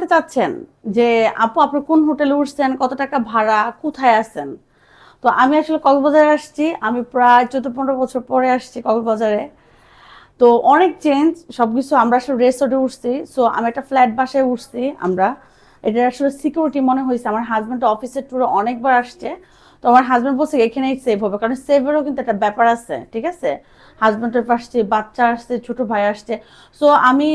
জানতে চাচ্ছেন যে, আপু, আপনি কোন হোটেলে উঠছেন? কত টাকা ভাড়া? কোথায় আছেন? তো আমি আসলে কক্সবাজারে আসছি। আমি প্রায় চোদ্দ পনেরো বছর পরে আসছি কক্সবাজারে। তো অনেক চেঞ্জ সব কিছু আমরা আসলে রেসর্টে উঠছি। সো আমি একটা ফ্ল্যাট বাসায় উঠছি আমরা। এটা আসলে সিকিউরিটি মনে হয়েছে আমার হাজব্যান্ড অফিসের ট্যুরে অনেকবার আসছে। তো আমার হাজব্যান্ড বলছে এখানেই সেভ হবে। কারণ সেভেরও কিন্তু একটা ব্যাপার আছে, ঠিক আছে? হাজব্যান্ডের পাশে বাচ্চা আসছে, ছোট ভাই আসছে। সো আমি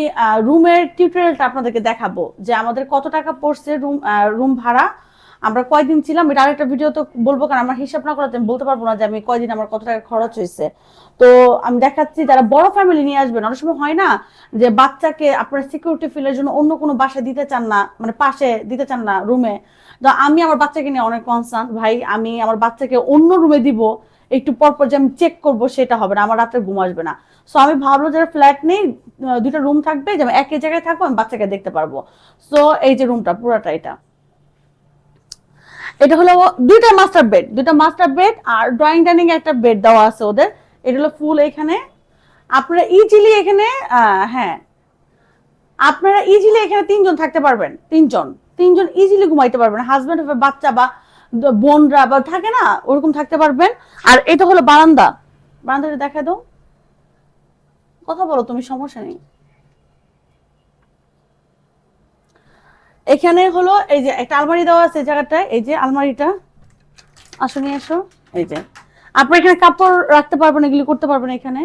রুমের টিউটোরিয়ালটা আপনাদেরকে দেখাবো যে আমাদের কত টাকা পড়ছে রুম রুম ভাড়া। আমরা কয়দিন ছিলাম, এটা আরেকটা ভিডিও তো বলব, কারণ আমার হিসাব না করতে আমি বলতে পারব না যে আমি কয়দিন আমার কত টাকা খরচ হয়েছে। তো আমি দেখাচ্ছি, যারা বড় ফ্যামিলি নিয়ে আসবেন, অনেক সময় হয় না যে বাচ্চাকে আপনারা সিকিউরিটি ফিলের জন্য অন্য কোনো বাসায় দিতে চান না মানে পাশে দিতে চান না রুমে তো আমি আমার বাচ্চাকে নিয়ে অনেক কনসার্ন ভাই, আমি আমার বাচ্চাকে অন্য রুমে দিব, একটু পর পর যে আমি চেক করব সেটা হবে না, আমার রাত্রে ঘুম আসবে না। সো আমি ভাবলো যারা ফ্ল্যাট নেই দুইটা রুম থাকবে, যে একই জায়গায় থাকব, আমি বাচ্চাকে দেখতে পারব। সো এই যে রুমটা পুরোটা এটা। এটা হলো দুইটা মাস্টার বেড দুইটা মাস্টার বেড আর ড্রয়িং ডাইনিং একটা বেড দেওয়া আছে ওদের। এটা হলো ফুল এখানে। আপনারা ইজিলি এখানে হ্যাঁ। আপনারা ইজিলি এখানে তিনজন থাকতে পারবেন, তিনজন। তিনজন ইজিলি ঘুমাইতে পারবেন। হাজব্যান্ড হবে বাচ্চা বা বোনরা বা থাকে না, ওরকম থাকতে পারবেন। আর এটা হলো বারান্দা। বারান্দাটা দেখা দাও। কথা বলো, তুমি সমস্যা নেই। এখানে হলো এই যে একটা আলমারি দেওয়া আছে জায়গাটায়। এই যে আলমারিটা। আসো, নিয়ে এসো এই যে। আপনি এখানে কাপড় রাখতে পারবেন, এগুলি করতে পারবেন এখানে।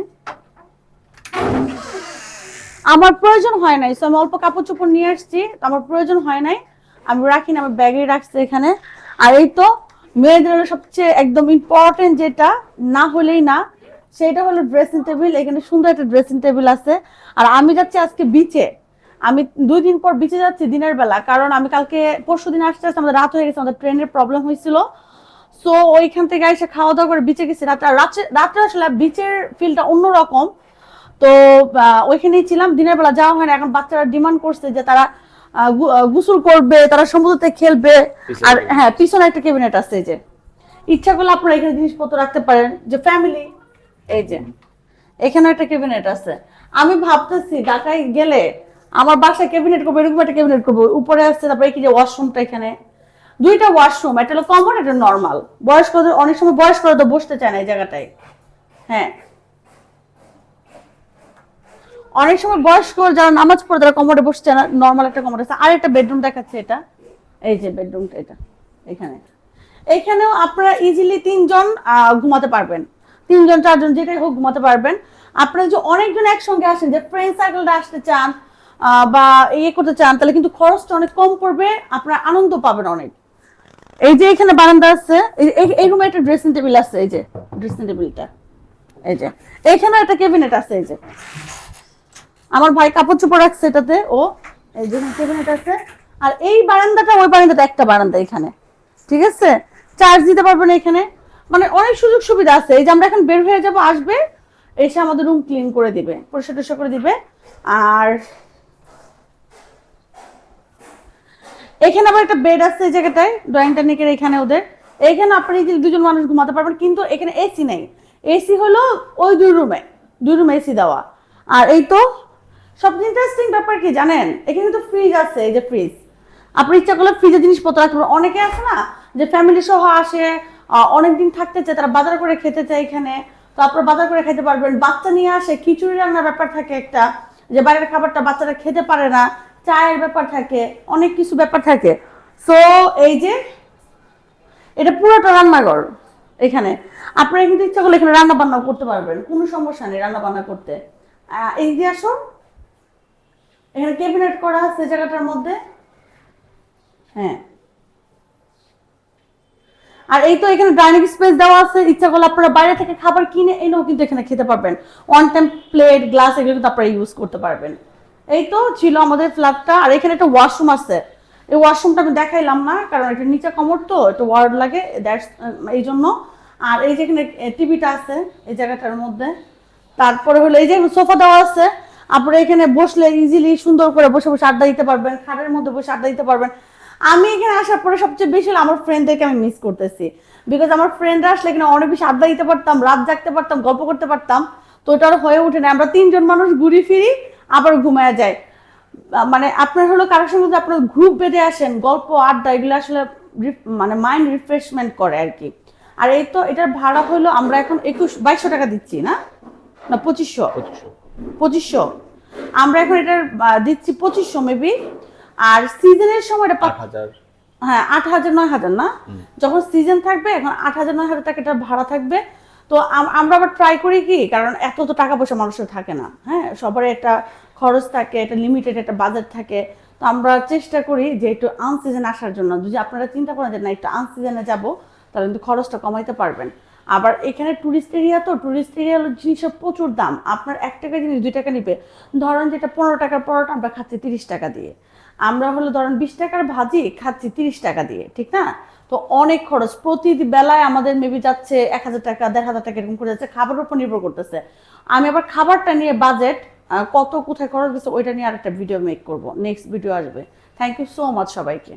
আমার প্রয়োজন হয় নাই, so আমি অল্প কাপড় চোপড় নিয়ে আসছি। আমার প্রয়োজন হয় নাই, আমি রাখি না, আমার ব্যাগে রাখছি এখানে। আর এই তো, মেয়েদের সবচেয়ে একদম ইম্পর্টেন্ট যেটা, না হলেই না, সেটা হলো ড্রেসিং টেবিল এখানে সুন্দর একটা ড্রেসিং টেবিল আছে। আর আমি যাচ্ছি আজকে বিচে আমি দুই দিন পর বিচে যাচ্ছি দিনের বেলা কারণ আমি কালকে পরশু দিন আসতে আসতে আমাদের রাত হয়ে গেছে আমাদের ট্রেনের প্রবলেম হয়েছিল। সো ওইখান থেকে এসে খাওয়া দাওয়া করে বিচে গেছি। রাত্রে রাত্রে আসলে বিচের ফিলটা অন্যরকম। তো ওইখানেই ছিলাম। দিনের বেলা যাওয়া হয় না এখন বাচ্চারা ডিমান্ড করছে যে তারা গোসল করবে তারা সমুদ্রতে খেলবে। আর হ্যাঁ পিছনে একটা ক্যাবিনেট আছে এই যে। ইচ্ছা করলে আপনারা এখানে জিনিসপত্র রাখতে পারেন। যে ফ্যামিলি এই যে। এখানে একটা ক্যাবিনেট আছে। আমি ভাবতেছি ঢাকায় গেলে আমার বাসায় ক্যাবিনেট করব, এরকম একটা ক্যাবিনেট করব। উপরে আসছে, তারপরে কি যে ওয়াশরুমটা এখানে। দুইটা ওয়াশরুম একটা হলো কমন একটা নর্মাল বয়স্কদের, অনেক সময় বয়স্করা তো বসতে চায় না এই জায়গাটায়। হ্যাঁ। অনেক সময় বয়স্ক যারা নামাজ পড়ে, তারা কমোডে বসছে না নর্মাল একটা কমোড আছে আর একটা বেডরুম দেখাচ্ছে এটা। এই যে বেডরুমটা এটা, এখানে। এখানেও আপনারা ইজিলি তিনজন ঘুমাতে পারবেন। তিনজন, চারজন, যেটাই হোক ঘুমাতে পারবেন। আপনারা যে অনেকজন একসঙ্গে আসেন, যে ফ্রেন্ড সার্কেলটা আসতে চান বা ইয়ে করতে চান, তাহলে কিন্তু খরচটা অনেক কম পড়বে, আপনারা আনন্দ পাবেন অনেক। এই যে এখানে বারান্দা আছে, এই- রুমে একটা ড্রেসিং টেবিল আছে, এই যে ড্রেসিং টেবিলটা এই যে, এখানে একটা ক্যাবিনেট আছে, এই যে। আমার ভাই কাপড় চোপড় রাখছে এটাতে, ও, এই যে ক্যাবিনেট আছে। আর এই বারান্দাটা, ওই বারান্দাটা একটা বারান্দা এখানে, ঠিক আছে? চার্জ দিতে পারবেন এখানে। মানে অনেক সুযোগ সুবিধা আছে। এই যে আমরা এখন বের হয়ে যাব, আসবে, এসে আমাদের রুম ক্লিন করে দিবে পরিষ্কার করে দিবে। আর এখানে আবার একটা বেড আছে এই জায়গাটায় ড্রয়িং টেকনিকের এখানে ওদের। এখানে আপনি দুজন মানুষ ঘুমাতে পারবেন, কিন্তু এখানে এসি নেই। এসি হলো ওই দুই রুমে দুই রুমে এসি দেওয়া। আর এই তো সবচেয়ে ইন্টারেস্টিং ব্যাপার কি জানেন? এখানে তো ফ্রিজ আছে, এই যে ফ্রিজ আপনি ইচ্ছা করলে ফ্রিজে জিনিসপত্র রাখতে পারেন। অনেকে আছে না যে ফ্যামিলি সহ আসে অনেক দিন থাকতে চায়, তারা বাজার করে খেতে চায় এখানে। তো আপনারা বাজার করে খেতে পারবেন। বাচ্চা নিয়ে আসে, খিচুড়ি রান্নার ব্যাপার থাকে একটা, যে বাইরের খাবারটা বাচ্চারা খেতে পারে না। চায়ের ব্যাপার থাকে, অনেক কিছু ব্যাপার থাকে। সো এই যে, এটা পুরোটা রান্নাঘর এখানে। আপনারা কিন্তু ইচ্ছা করলে এখানে রান্না বান্না করতে পারবেন, কোনো সমস্যা নেই রান্না বান্না করতে এই যে আসুন এখানে ক্যাবিনেট করা আছে জায়গাটার মধ্যে। হ্যাঁ। আর এই তো এখানে ডাইনিং স্পেস দেওয়া আছে, ইচ্ছা করলে আপনারা বাইরে থেকে খাবার কিনে এনেও কিন্তু এখানে খেতে পারবেন। ওয়ান টাইম প্লেট গ্লাস এগুলো কিন্তু আপনারা ইউজ করতে পারবেন। এই তো ছিল আমাদের ফ্ল্যাটটা আর এখানে একটা ওয়াশরুম আছে। এই ওয়াশরুমটা আমি দেখাইলাম না, কারণ এটা নিচে কমর তো, একটু ওয়ার্ড লাগে দ্যাটস এই জন্য। আর এই যে এখানে টিভিটা আছে, এই জায়গাটার মধ্যে। তারপরে হলো এই যে সোফা দেওয়া আছে, আপনারা এখানে বসলে ইজিলি সুন্দর করে বসে বসে আড্ডা দিতে পারবেন, খাটের মধ্যে বসে আড্ডা দিতে পারবেন। আমি এখানে আসার পরে সবচেয়ে বেশি আমার ফ্রেন্ডদেরকে আমি মিস করতেছি। বিকজ আমার ফ্রেন্ডরা আসলে এখানে অনেক বেশি আড্ডা দিতে পারতাম, রাত জাগতে পারতাম, গল্প করতে পারতাম। তো ওটা আর হয়ে ওঠে না, আমরা তিনজন মানুষ ঘুরি ফিরি আবার ঘুমায় যায়। মানে আপনার হলো কারোর সঙ্গে যদি আপনার গ্রুপ বেঁধে আসেন গল্প আড্ডা এগুলো আসলে মানে মাইন্ড রিফ্রেশমেন্ট করে আর কি। আর এই তো এটার ভাড়া হলো আমরা এখন একুশ বাইশশো টাকা দিচ্ছি না? না পঁচিশশো। পঁচিশশো। আমরা এখন এটার দিচ্ছি পঁচিশশো মেবি আর সিজনের সময় এটা পাঁচ- হাজার। হ্যাঁ আট হাজার নয় হাজার না? যখন সিজন থাকবে এখন আট হাজার নয় হাজার টাকা এটার ভাড়া থাকবে। তো আম- আমরা আবার ট্রাই করি কি? কারণ এত তো টাকা পয়সা মানুষের থাকে না হ্যাঁ? সবার একটা খরচ থাকে, একটা লিমিটেড একটা বাজেট থাকে। তো আমরা চেষ্টা করি যে একটু আনসিজন আসার জন্য। যদি আপনারা চিন্তা করেন যে না, একটু আনসিজনে যাব, তাহলে কিন্তু খরচটা কমাইতে পারবেন। আবার এখানে টুরিস্ট এরিয়া তো টুরিস্ট এরিয়া জিনিসের প্রচুর দাম। আপনার এক টাকা জিনিস, দুই টাকা নিবে। ধরেন যেটা পনেরো টাকার পরোটা, আমরা খাচ্ছি তিরিশ টাকা দিয়ে। আমরা হলো ধরেন বিশ টাকার ভাজি, খাচ্ছি তিরিশ টাকা দিয়ে, ঠিক না? তো অনেক খরচ। প্রতি বেলায় আমাদের মেবি যাচ্ছে এক হাজার টাকা, দেড় হাজার টাকা এরকম করে যাচ্ছে, খাবারের উপর নির্ভর করতেছে। আমি আবার খাবারটা নিয়ে বাজেট কত কোথায় খরচ হচ্ছে ওইটা নিয়ে আরেকটা ভিডিও মেক করব। নেক্সট ভিডিও আসবে। থ্যাংক ইউ সো মাচ সবাইকে।